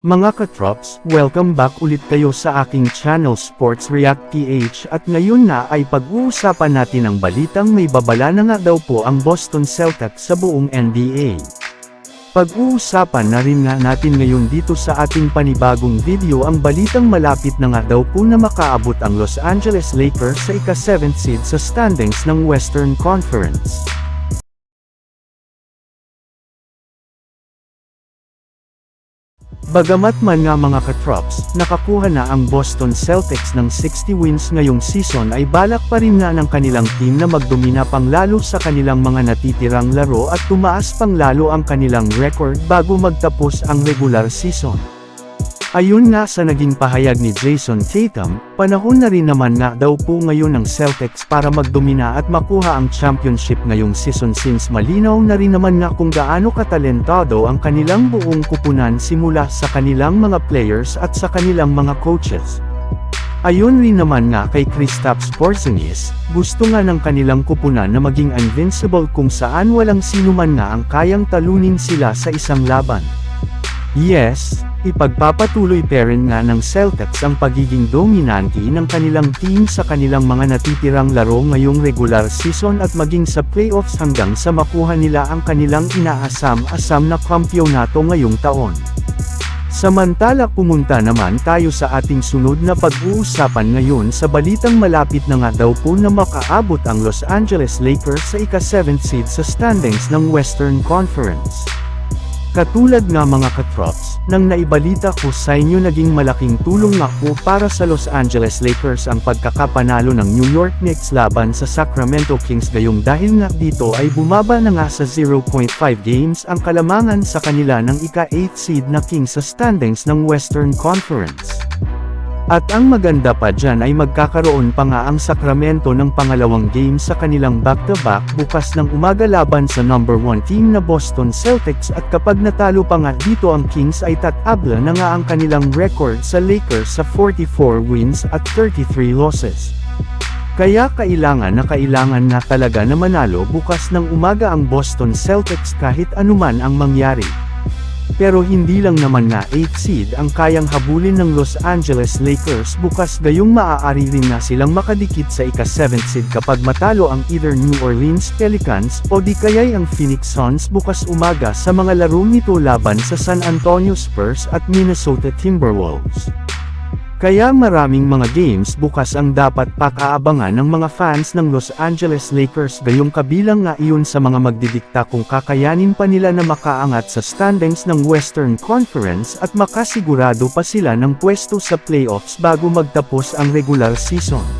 Mga katrops, welcome back ulit kayo sa aking channel Sports React PH at ngayon na ay pag-uusapan natin ang balitang may babala na nga daw po ang Boston Celtics sa buong NBA. Pag-uusapan na rin nga natin ngayon dito sa ating panibagong video ang balitang malapit na nga daw po na makaabot ang Los Angeles Lakers sa ika-7th seed sa standings ng Western Conference. Bagamat man nga mga katrops, nakakuha na ang Boston Celtics ng 60 wins ngayong season ay balak pa rin nga ng kanilang team na magdomina pang lalo sa kanilang mga natitirang laro at tumaas pang lalo ang kanilang record bago magtapos ang regular season. Ayun nga sa naging pahayag ni Jason Tatum, panahon na rin naman nga daw po ngayon ng Celtics para magdomina at makuha ang championship ngayong season since malinaw na rin naman nga kung gaano katalentado ang kanilang buong kupunan simula sa kanilang mga players at sa kanilang mga coaches. Ayon rin naman nga kay Kristaps Porzingis, gusto nga ng kanilang kupunan na maging invincible kung saan walang sino man nga ang kayang talunin sila sa isang laban. Yes, ipagpapatuloy pa rin nga ng Celtics ang pagiging dominante ng kanilang team sa kanilang mga natitirang laro ngayong regular season at maging sa playoffs hanggang sa makuha nila ang kanilang inaasam-asam na kampyonato ngayong taon. Samantala pumunta naman tayo sa ating sunod na pag-uusapan ngayon sa balitang malapit na nga daw po na makaabot ang Los Angeles Lakers sa ika-7th seed sa standings ng Western Conference. Katulad nga mga katrops, nang naibalita ko sa inyo naging malaking tulong nga po para sa Los Angeles Lakers ang pagkakapanalo ng New York Knicks laban sa Sacramento Kings gayong dahil nga dito ay bumaba na nga sa 0.5 games ang kalamangan sa kanila ng ika-8 seed na Kings sa standings ng Western Conference. At ang maganda pa dyan ay magkakaroon pa nga ang Sacramento ng pangalawang game sa kanilang back-to-back bukas ng umaga laban sa number 1 team na Boston Celtics at kapag natalo pa nga dito ang Kings ay tatabla na nga ang kanilang record sa Lakers sa 44 wins at 33 losses. Kaya kailangan na kailangan na talaga na manalo bukas ng umaga ang Boston Celtics kahit anuman ang mangyari. Pero hindi lang naman nga 8 seed ang kayang habulin ng Los Angeles Lakers bukas gayong maaari rin na silang makadikit sa ika-7 seed kapag matalo ang either New Orleans Pelicans o di kaya'y ang Phoenix Suns bukas umaga sa mga laro nito laban sa San Antonio Spurs at Minnesota Timberwolves. Kaya maraming mga games bukas ang dapat pakaabangan ng mga fans ng Los Angeles Lakers gayong kabilang nga iyon sa mga magdidikta kung kakayanin pa nila na makaangat sa standings ng Western Conference at makasigurado pa sila ng pwesto sa playoffs bago magtapos ang regular season.